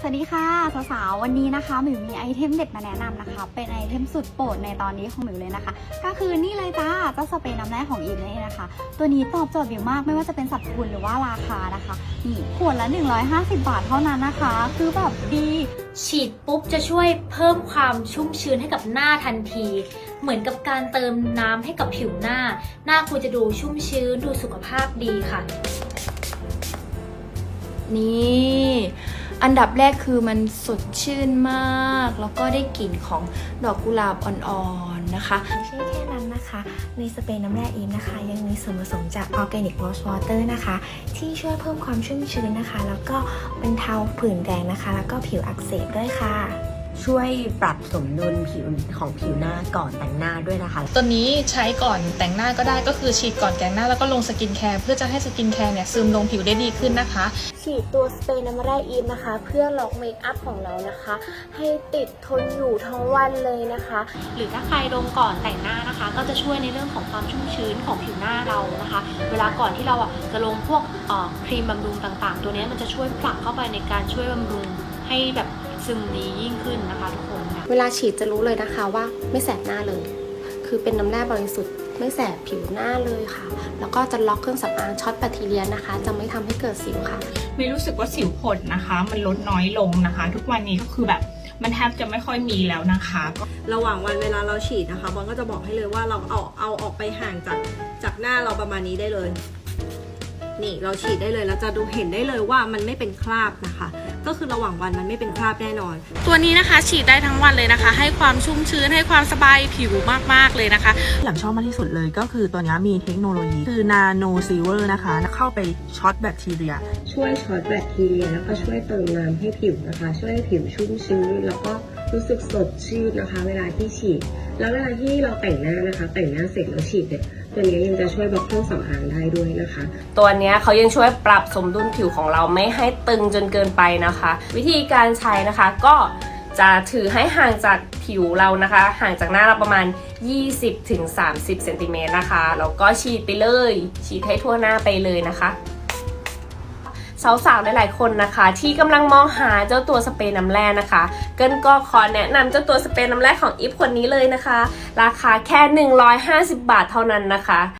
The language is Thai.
สวัสดีค่ะสาวๆวันนี้นะคะหมิวมีไอเทมเด็ดมาแนะนำนะคะ เป็นไอเทมสุดโปรดในตอนนี้ของหมิวเลยนะคะ ก็คือนี่เลยจ้าเจ้าสเปรย์น้ำแร่ของอีนั่นเองนะคะ ตัวนี้ตอบโจทย์หมิวมากไม่ว่าจะเป็นสัดส่วนหรือว่าราคานะคะนี่ขวดละ 150 บาทเท่านั้นนะคะ คือแบบดีฉีดปุ๊บจะช่วยเพิ่มความชุ่มชื้นให้กับหน้าทันที เหมือนกับการเติมน้ำให้กับผิวหน้า หน้าคุณจะดูชุ่มชื้นดูสุขภาพดีค่ะ นี่ อันดับแรกคือมันสดชื่นมาก แล้วก็ได้กลิ่นของดอกกุหลาบอ่อนๆนะคะไม่ใช่แค่นั้นนะคะ ในสเปรย์น้ำแร่อีฟนะคะ ยังมีส่วนผสมจากออร์แกนิกลูชวอเตอร์นะคะ ที่ช่วยเพิ่มความชุ่มชื้นนะคะ แล้วก็บรรเทาผื่นแดงนะคะ แล้วก็ผิวอักเสบด้วยค่ะ ช่วยปรับสมดุลผิวของผิวหน้าก่อนแต่งหน้าด้วยนะคะ ตัวนี้ใช้ก่อนแต่งหน้าก็ได้ก็คือฉีดก่อนแต่งหน้าแล้วก็ลงสกินแคร์เพื่อจะให้สกินแคร์เนี่ยซึมลงผิวได้ดีขึ้นนะคะ ฉีดตัวสเปรย์น้ำแร่อีฟนะคะ เพื่อล็อกเมคอัพของเรานะคะ ให้ติดทนอยู่ทั้งวันเลยนะคะ หรือถ้าใครลงก่อนแต่งหน้านะคะ ก็จะช่วยในเรื่องของความชุ่มชื้นของผิวหน้าเรานะคะ เวลาก่อนที่เราอะจะลงพวกเอ่อครีมบำรุงต่าง ๆ ตัวเนี้ยมันจะช่วยผลักเข้าไปในการช่วยบำรุง ให้แบบซึมดียิ่งขึ้นนะคะทุกคนค่ะเวลาฉีดจะรู้เลยนะคะว่าไม่แสบหน้าเลย คือเป็นน้ำแร่บริสุทธิ์ไม่แสบผิวหน้าเลยค่ะ แล้วก็จะล็อกเครื่องสำอางช็อตแบคทีเรียนะคะ จะไม่ทำให้เกิดสิวค่ะไม่รู้สึกว่าสิวผดนะคะ มันลดน้อยลงนะคะ ทุกวันนี้ก็คือแบบมันแทบจะไม่ค่อยมีแล้วนะคะ ระหว่างวันเวลาเราฉีดนะคะบอลก็จะบอกให้เลยว่าเราเอาเอาออกไปห่างจากจากหน้าเราประมาณนี้ได้เลย นี่เราฉีดได้เลยแล้วจะดูเห็นได้เลยว่ามันไม่เป็นคราบนะคะ ก็คือระหว่างวันมันไม่เป็นคราบแน่นอน ตัวนี้นะคะฉีดได้ทั้งวันเลยนะคะ ให้ความชุ่มชื้นให้ความสบายผิวมากๆเลยนะคะอย่างชอบมากที่สุดเลยก็คือตัวนี้มีเทคโนโลยีคือนาโนซีเวอร์นะคะ เข้าไปช็อตแบคทีเรีย ช่วยช็อตแบคทีเรียแล้วก็ช่วยเติมน้ำให้ผิวนะคะ ช่วยให้ผิวชุ่มชื้นแล้วก็ รู้สึกสดชื่นนะคะ เวลาที่ฉีด แล้วเวลาที่เราแต่งหน้านะคะ แต่งหน้าเสร็จแล้วฉีดเนี่ยตัวนี้ยังจะช่วยบล็อกเครื่องสำอางได้ด้วยนะคะ ตัวนี้เขายังช่วยปรับสมดุลผิวของเราไม่ให้ตึงจนเกินไปนะคะ วิธีการใช้นะคะก็จะถือให้ห่างจากผิวเรานะคะ ห่างจากหน้าเราประมาณ 20-30เซนติเมตรนะคะแล้วก็ฉีดไปเลย ฉีดให้ทั่วหน้าไปเลยนะคะ สาวๆ หลายๆ คนนะคะ ที่กำลังมองหาเจ้าตัวสเปรย์น้ำแร่นะคะ เกินก็ขอแนะนำเจ้าตัวสเปรย์น้ำแร่ของอีฟคนนี้เลยนะคะ ราคาแค่ 150 บาทเท่านั้นนะคะ